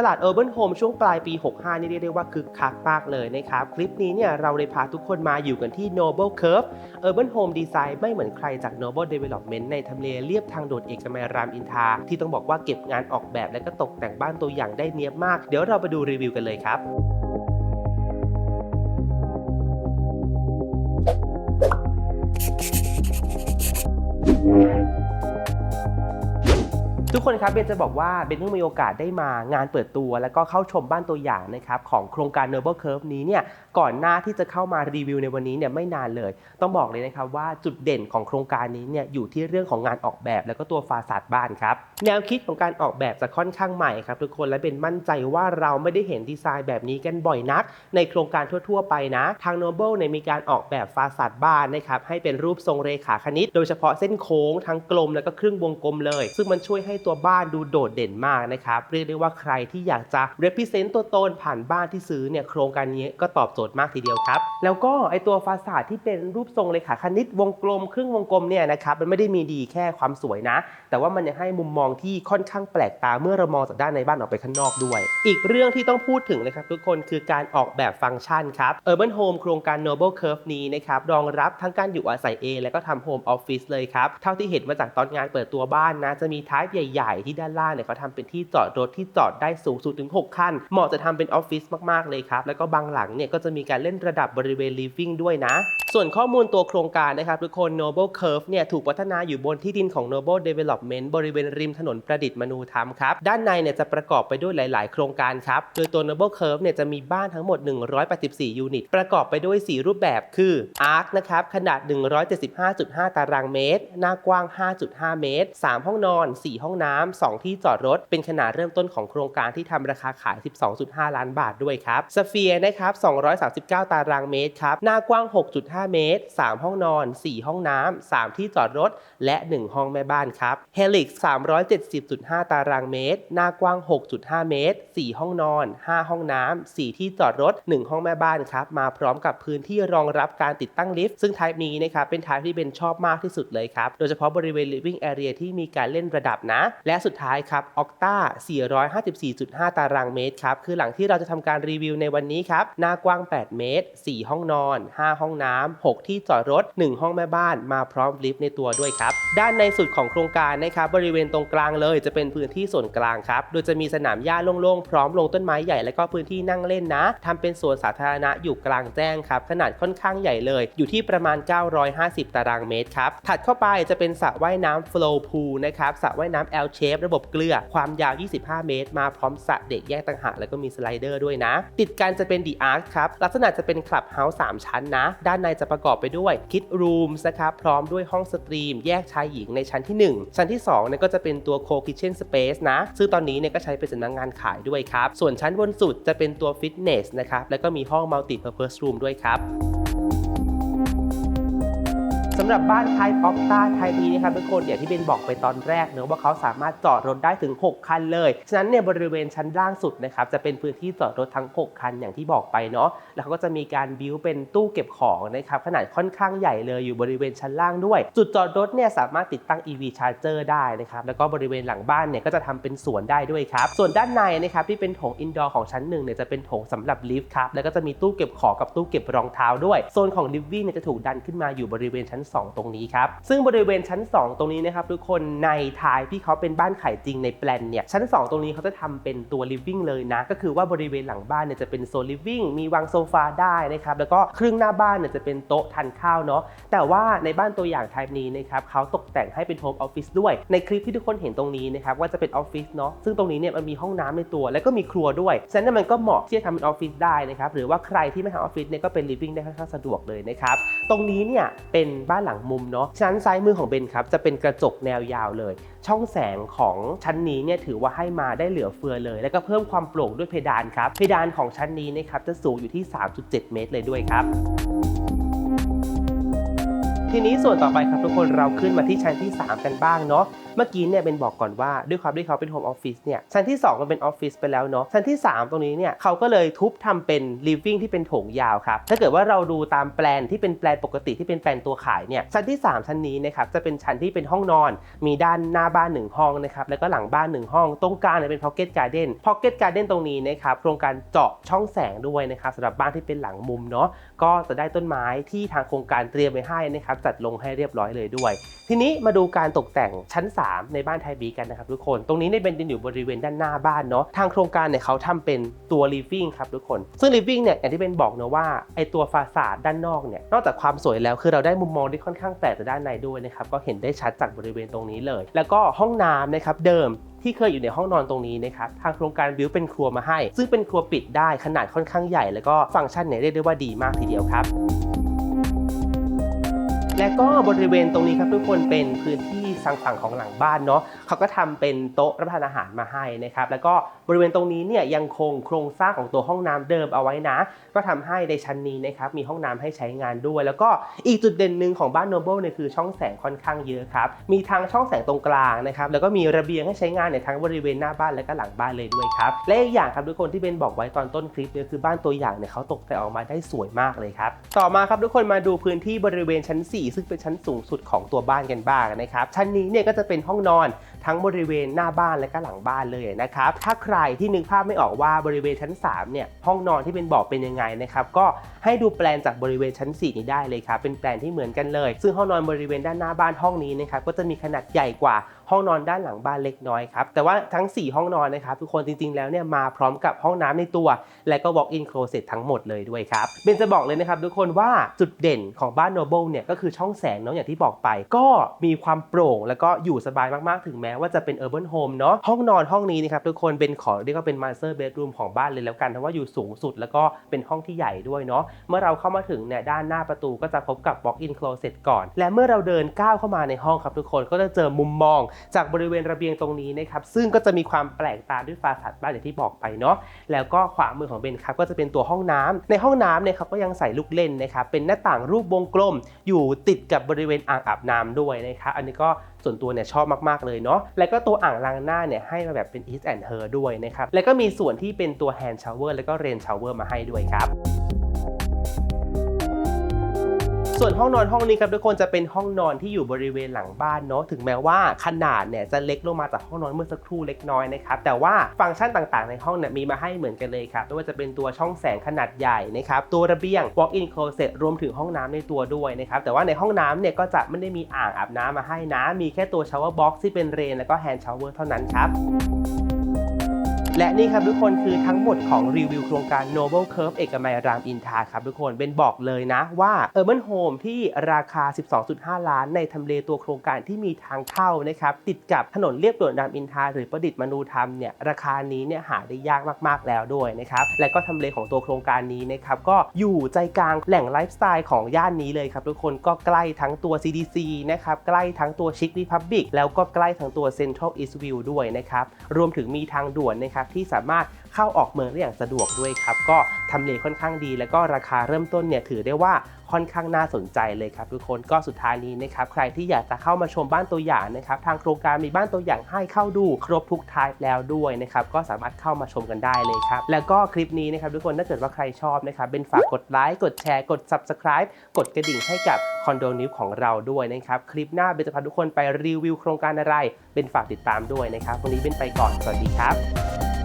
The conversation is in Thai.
ตลาด Urban Home ช่วงปลายปี 65 นี่เรียกได้ว่าคึกคักมากเลยนะครับ คลิปนี้เนี่ยเราเลยพาทุกคนมาอยู่กันที่ Noble Curve Urban Home Design ไม่เหมือนใครจาก Noble Development ในทำเลเรียบทางโด่วนเอกมัยรามอินทา ที่ต้องบอกว่าเก็บงานออกแบบและก็ตกแต่งบ้านตัวอย่างได้เนียบมาก เดี๋ยวเราไปดูรีวิวกันเลยครับ ทุกคนครับเบนจะบอกว่าเบนเพิ่งมีโอกาสได้มางานเปิดตัว แล้วก็เข้าชมบ้านตัวอย่างนะครับของโครงการ Noble Curve นี้เนี่ยก่อนหน้าที่จะเข้ามารีวิวในวันนี้เนี่ยไม่นานเลย ต้องบอกเลยนะครับว่าจุดเด่นของโครงการนี้เนี่ยอยู่ที่เรื่องของงานออกแบบ แล้วก็ตัวฟาสาดบ้านครับแนวคิดของการออกแบบจะค่อนข้างใหม่ครับทุกคนและเป็นมั่นใจว่าเราไม่ได้เห็นดีไซน์แบบนี้กันบ่อยนัก ในโครงการทั่ว ๆ ไปนะ ทาง Noble เนี่ยมีการออกแบบฟาสาดบ้านนะครับให้เป็นรูปทรงเรขาคณิต โดยเฉพาะเส้นโค้งทั้งกลมแล้วก็ครึ่งวงกลมเลย ซึ่งมันช่วยให้ตัวบ้านดูโดดเด่นมากนะครับเรียกได้ว่าใครที่อยากจะ represent ตัวตนผ่านบ้านที่ซื้อเนี่ยโครงการนี้ก็ตอบโจทย์มากทีเดียวครับแล้วก็ไอตัวฟาสาดที่เป็นรูปทรงเรขาคณิตวงกลม ครึ่งวงกลมเนี่ยนะครับมันไม่ได้มีดีแค่ความสวยนะ แต่ว่ามันยังให้มุมมองที่ค่อนข้างแปลกตาเมื่อเรามองจากด้านในบ้านออกไปข้างนอกด้วย อีกเรื่องที่ต้องพูดถึงเลยครับทุกคนคือการออกแบบฟังก์ชันครับ Urban Home โครงการ Noble Curve นี้นะครับรองรับทั้งการอยู่อาศัยเองและก็ทำ Home Office เลยครับเท่าที่เห็นมาจากตอนงานเปิดตัวบ้านนะจะมีท้ายใหญ่หญ่ๆ ที่ด้านล่างเนี่ยเขาทำเป็นที่จอดรถที่จอดได้สูงสุดถึง6คันเหมาะจะทำเป็นออฟฟิศมากๆเลยครับ แล้วก็บางหลังเนี่ยก็จะมีการเล่นระดับบริเวณ living ด้วยนะ ส่วนข้อมูลตัวโครงการนะครับทุกคน Noble Curve เนี่ยถูกพัฒนาอยู่บนที่ดินของ Noble Development บริเวณริมถนนประดิษฐ์มนูธรรมครับ ด้านในเนี่ยจะประกอบไปด้วยหลาย ๆ โครงการครับ โดยตัว Noble Curve เนี่ยจะมีบ้านทั้งหมด 184 ยูนิต ประกอบไปด้วย 4 รูปแบบคือ Arc นะครับขนาด 175.5 ตารางเมตร หน้ากว้าง 5.5 เมตร 3 ห้องนอน 4 ห้องน้ำ2ที่จอดรถ เป็นขนาดเริ่มต้นของโครงการที่ทำราคาขาย 12.5 ล้านบาทด้วยครับ Sphere นะครับ 239 ตารางเมตรครับ หน้ากว้าง 6.5 เมตร 3 ห้องนอน 4 ห้องน้ำ 3 ที่จอดรถ และ 1 ห้องแม่บ้านครับ Helix 370.5 ตารางเมตร หน้ากว้าง 6.5 เมตร 4 ห้องนอน 5 ห้องน้ำ 4 ที่จอดรถ 1 ห้องแม่บ้านครับ มาพร้อมกับพื้นที่รองรับการติดตั้งลิฟต์ ซึ่ง type นี้นะครับ เป็น type ที่เบนชอบมากที่สุดเลยครับ โดยเฉพาะบริเวณ living area ที่มีการเล่นระดับนะและสุดท้ายครับ Octa 454.5 ตารางเมตรครับ คือหลังที่เราจะทำการรีวิวในวันนี้ครับ หน้ากว้าง 8 เมตร 4 ห้องนอน 5 ห้องน้ำ 6 ที่จอดรถ 1 ห้องแม่บ้าน มาพร้อมลิฟต์ในตัวด้วยครับ ด้านในสุดของโครงการนะครับ บริเวณตรงกลางเลยจะเป็นพื้นที่ส่วนกลางครับ โดยจะมีสนามหญ้าโล่งๆ พร้อมลงต้นไม้ใหญ่และก็พื้นที่นั่งเล่นนะ ทำเป็นสวนสาธารณะอยู่กลางแจ้งครับ ขนาดค่อนข้างใหญ่เลย อยู่ที่ประมาณ 950 ตารางเมตรครับ ถัดเข้าไปจะเป็นสระว่ายน้ำ flow pool นะครับ สระว่ายน้ำ L shape ระบบเกลือ ความยาว 25 เมตร มาพร้อมสระเด็กแยกต่างหากแล้วก็มีสไลเดอร์ด้วยนะ ติดกันจะเป็น The Arc ครับ ลักษณะจะเป็นคลับเฮาส์3ชั้นนะ ด้านในจะประกอบไปด้วย Kid Rooms นะครับ พร้อมด้วยห้องสตรีม แยกชายหญิงในชั้นที่ 1 ชั้นที่2เนี่ยก็จะเป็นตัว Co Kitchen Space นะ ซึ่งตอนนี้เนี่ยก็ใช้เป็นสำนักงานขายด้วยครับ ส่วนชั้นบนสุดจะเป็นตัว Fitness นะครับ แล้วก็มีห้อง Multi Purpose Room ด้วยครับ สำหรับบ้าน Type Octa Type นี้นะครับทุกคนอย่างที่เบนบอกไปตอนแรกเนอะว่าเขาสามารถจอดรถได้ถึง 6 คันเลย ฉะนั้นเนี่ยบริเวณชั้นล่างสุดนะครับจะเป็นพื้นที่จอดรถทั้ง 6 คันอย่างที่บอกไปเนาะแล้วเขาก็จะมีการบิวเป็นตู้เก็บของนะครับขนาดค่อนข้างใหญ่เลยอยู่บริเวณชั้นล่างด้วย จุดจอดรถเนี่ยสามารถติดตั้ง EV Charger ได้นะครับแล้วก็บริเวณหลังบ้านเนี่ยก็จะทำเป็นสวนได้ด้วยครับส่วนด้านในนะครับที่เป็นโถงอินดอร์ของชั้นหนึ่งเนี่ยจะเป็นโถงสำหรับลิฟต์ครับแล้วก็จะมีตู้เก็บของกับตู้เก็บรองเท้าด้วยโซนของลิฟวิ่งเนี่ยจะถูกดันขึ้นมาอยู่บริเวณชั้น2 ตรงนี้ครับ ซึ่งบริเวณชั้น 2 ตรงนี้นะครับทุกคนในทายที่เขาเป็นบ้านขายจริงในแปลนเนี่ยชั้น 2 ตรงนี้เขาจะทำเป็นตัว living เลยนะ ก็คือว่าบริเวณหลังบ้านเนี่ยจะเป็นโซน living มีวางโซฟาได้นะครับแล้วก็ครึ่งหน้าบ้านเนี่ยจะเป็นโต๊ะทานข้าวเนาะแต่ว่าในบ้านตัวอย่าง type นี้นะครับเขาตกแต่งให้เป็นโฮมออฟฟิศด้วย ในคลิปที่ทุกคนเห็นตรงนี้นะครับว่าจะเป็นออฟฟิศเนาะซึ่งตรงนี้เนี่ยมันมีห้องน้ำในตัว แล้วก็มีครัวด้วยฉะนั้นมันก็เหมาะที่จะทำเป็นออฟฟิศได้นะครับหรือว่าใครที่ไม่ทำออฟฟิศเนี่ยก็เป็น living ได้ค่อนข้างสะดวกเลยนะครับตรงนี้เนี่ยเป็นบ้านหลังมุมเนาะชั้นซ้ายมือของเบนครับจะเป็นกระจกแนวยาวเลย ช่องแสงของชั้นนี้เนี่ยถือว่าให้มาได้เหลือเฟือเลย แล้วก็เพิ่มความโปร่งด้วยเพดานครับเพดานของชั้นนี้นะครับจะสูงอยู่ที่ 3.7 เมตรเลยด้วยครับทีนี้ส่วนต่อไปครับทุกคนเราขึ้นมาที่ชั้นที่ 3 กันบ้างเนาะ เมื่อกี้เนี่ยเป็นบอกก่อนว่าด้วยความที่เขาเป็นโฮมออฟฟิศเนี่ยชั้นที่ 2 มันเป็นออฟฟิศไปแล้วเนาะชั้นที่ 3 ตรงนี้เนี่ยเขาก็เลยทุบทำเป็นลิฟวิ่งที่เป็นโถงยาวครับถ้าเกิดว่าเราดูตามแปลนที่เป็นแปลนปกติที่เป็นแปลนตัวขายเนี่ยชั้นที่ 3 ชั้นนี้นะครับจะเป็นชั้นที่เป็นห้องนอน มีด้านหน้าบ้าน 1 ห้องนะครับแล้วก็หลังบ้าน 1 ห้อง ตรงกลางเนี่ยเป็นพ็อกเก็ตการ์เด้นพ็อกเก็ตการ์เด้นตรงนี้นะครับโครงการเจาะช่องแสงด้วยนะครับสำหรับบ้านที่เป็นหลังมุมเนาะก็จะได้ต้นไม้ที่ทางโครงการเตรียมไว้ให้นะครับจัดลงให้เรียบร้อยเลยด้วย ทีนี้มาดูการตกแต่งชั้น3ในบ้านไทยบีกันนะครับทุกคน ตรงนี้เนี่ยเป็นดินอยู่บริเวณด้านหน้าบ้านเนาะทางโครงการเนี่ยเขาทำเป็นตัว living ครับทุกคน ซึ่ง living เนี่ยอย่างที่เป็นบอกเนะว่าไอตัวฟาสาดด้านนอกเนี่ยนอกจากความสวยแล้วคือเราได้มุมมองที่ค่อนข้างแปลกจากด้านในด้วยนะครับก็เห็นได้ชัดจากบริเวณตรงนี้เลย แล้วก็ห้องน้ำนะครับเดิมที่เคยอยู่ในห้องนอนตรงนี้นะครับทางโครงการบิวเป็นครัวมาให้ ซึ่งเป็นครัวปิดได้ขนาดค่อนข้างใหญ่ แล้วก็ฟังก์ชันเนี่ยเรียกได้ว่าดีมากทีเดียวครับและก็บริเวณตรงนี้ครับทุกคนเป็นพื้นที่ ทางฝั่งของหลังบ้านเนาะเขาก็ทำเป็นโต๊ะรับประทานอาหารมาให้นะครับแล้วก็บริเวณตรงนี้เนี่ยยังคงโครงสร้างของตัวห้องน้ำเดิมเอาไว้นะ ก็ทำให้ในชั้นนี้นะครับมีห้องน้ำให้ใช้งานด้วย แล้วก็อีกจุดเด่นหนึ่งของบ้านโนเบิลเนี่ยคือช่องแสงค่อนข้างเยอะครับมีทางช่องแสงตรงกลางนะครับแล้วก็มีระเบียงให้ใช้งานในทั้งบริเวณหน้าบ้านและก็หลังบ้านเลยด้วยครับและอีกอย่างครับทุกคนที่เบนบอกไว้ตอนต้นคลิปเนี่ยคือบ้านตัวอย่างเนี่ยเขาตกแต่งออกมาได้สวยมากเลยครับต่อมาครับทุกคนมาดูพื้นที่บริเวณชั้น 4 ซึ่งเป็นชั้นสูงสุดของตัวบ้านกันบ้างนะครับชั้นนี้เนี่ยก็จะเป็นห้องนอนทั้งบริเวณหน้าบ้านและก็หลังบ้านเลยนะครับ ถ้าใครที่นึกภาพไม่ออกว่าบริเวณชั้น 3 เนี่ย ห้องนอนที่เป็นบ่อเป็นยังไงนะครับ ก็ให้ดูแปลนจากบริเวณชั้น 4 นี้ได้เลยครับ เป็นแปลนที่เหมือนกันเลย ซึ่งห้องนอนบริเวณด้านหน้าบ้านห้องนี้นะครับ ก็จะมีขนาดใหญ่กว่าห้องนอนด้านหลังบ้านเล็กน้อยครับ แต่ว่าทั้ง 4 ห้องนอนนะครับทุกคนจริงๆ แล้วเนี่ยมาพร้อมกับห้องน้ำในตัว และก็ walk-in closet ทั้งหมดเลยด้วยครับเบนจะบอกเลยนะครับทุกคนว่าจุดเด่นของบ้าน Noble เนี่ยก็คือช่องแสงเนาะอย่างที่บอกไป ก็มีความโปร่ง แล้วก็อยู่สบายมากๆถึงแม้ว่าจะเป็น urban home เนาะห้องนอนห้องนี้นะครับทุกคนเป็นขอเรียกว่าเป็น master bedroom ของบ้านเลยแล้วกันเพราะว่าอยู่สูงสุดแล้วก็เป็นห้องที่ใหญ่ด้วยเนาะเมื่อเราเข้ามาถึงเนี่ยด้านหน้าประตูก็จะพบกับ walk-in closet ก่อน และเมื่อเราเดินก้าวเข้ามาในห้องครับทุกคนก็จะเจอมุมมอง จากบริเวณระเบียงตรงนี้นะครับซึ่งก็จะมีความแปลกตาด้วยฟาสัดบ้านอย่างที่บอกไปเนาะแล้วก็ขวามือของเบนครับก็จะเป็นตัวห้องน้ำในห้องน้ำเนี่ยครับก็ยังใส่ลูกเล่นนะครับเป็นหน้าต่างรูปวงกลม อยู่ติดกับบริเวณอ่างอาบน้ำด้วยนะครับอันนี้ก็ส่วนตัวเนี่ยชอบมากๆเลยเนาะแล้วก็ตัวอ่างล้างหน้าเนี่ยให้มาแบบเป็น East and Her ด้วยนะครับแล้วก็มีส่วนที่เป็นตัว Hand Shower แล้วก็ Rain Shower มาให้ด้วยครับ ส่วนห้องนอนห้องนี้ครับทุกคนจะเป็นห้องนอนที่อยู่บริเวณหลังบ้านเนาะถึงแม้ว่าขนาดเนี่ยจะเล็กลงมาจากห้องนอนเมื่อสักครู่เล็กน้อยนะครับแต่ว่าฟังก์ชันต่างๆ ในห้องเนี่ยมีมาให้เหมือนกันเลยครับไม่ว่าจะเป็นตัวช่องแสงขนาดใหญ่นะครับตัวระเบียง walk-in closet รวมถึงห้องน้ำในตัวด้วยนะครับแต่ว่าในห้องน้ำเนี่ยก็จะไม่ได้มีอ่างอาบน้ำมาให้นะ มีแค่ตัว shower box ที่เป็นเรนแล้วก็ hand shower เท่านั้นครับ และนี่ครับทุกคนคือทั้งหมดของรีวิวโครงการ Noble Curve เอกมัยรามอินทราครับทุกคนเป็นบอกเลยนะว่า Urban Home ที่ราคา 12.5 ล้านในทำเลตัวโครงการที่มีทางเข้านะครับติดกับถนนเลียบด่วนรามอินทราหรือประดิษฐ์มนูธรรมเนี่ยราคานี้เนี่ยหาได้ยากมากๆแล้วด้วยนะครับและก็ทำเลของตัวโครงการนี้นะครับก็อยู่ใจกลางแหล่งไลฟ์สไตล์ของย่านนี้เลยครับทุกคนก็ใกล้ทั้งตัว CDC นะครับใกล้ทั้งตัว Chic Republic แล้วก็ใกล้ทั้งตัว Central Eastview ด้วยนะครับรวมถึงมีทางด่วนนะครับที่สามารถเข้าออกเมืองได้อย่างสะดวกด้วยครับ ก็ทำเลค่อนข้างดี แล้วก็ราคาเริ่มต้นเนี่ยถือได้ว่าค่อนข้างน่าสนใจเลยครับทุกคนก็สุดท้ายนี้นะครับใครที่อยากจะเข้ามาชมบ้านตัวอย่างนะครับทางโครงการมีบ้านตัวอย่างให้เข้าดูครบทุกทายแล้วด้วยนะครับก็สามารถเข้ามาชมกันได้เลยครับแล้วก็คลิปนี้นะครับทุกคนถ้าเกิดว่าใครชอบนะครับเป็นฝากกดไลค์กดแชร์กด subscribe กดกระดิ่งให้กับคอนโดนิวของเราด้วยนะครับคลิปหน้าเบนจะพาทุกคนไปรีวิวโครงการอะไร เป็นฝากติดตามด้วยนะครับวันนี้เป็นไปก่อนสวัสดีครับ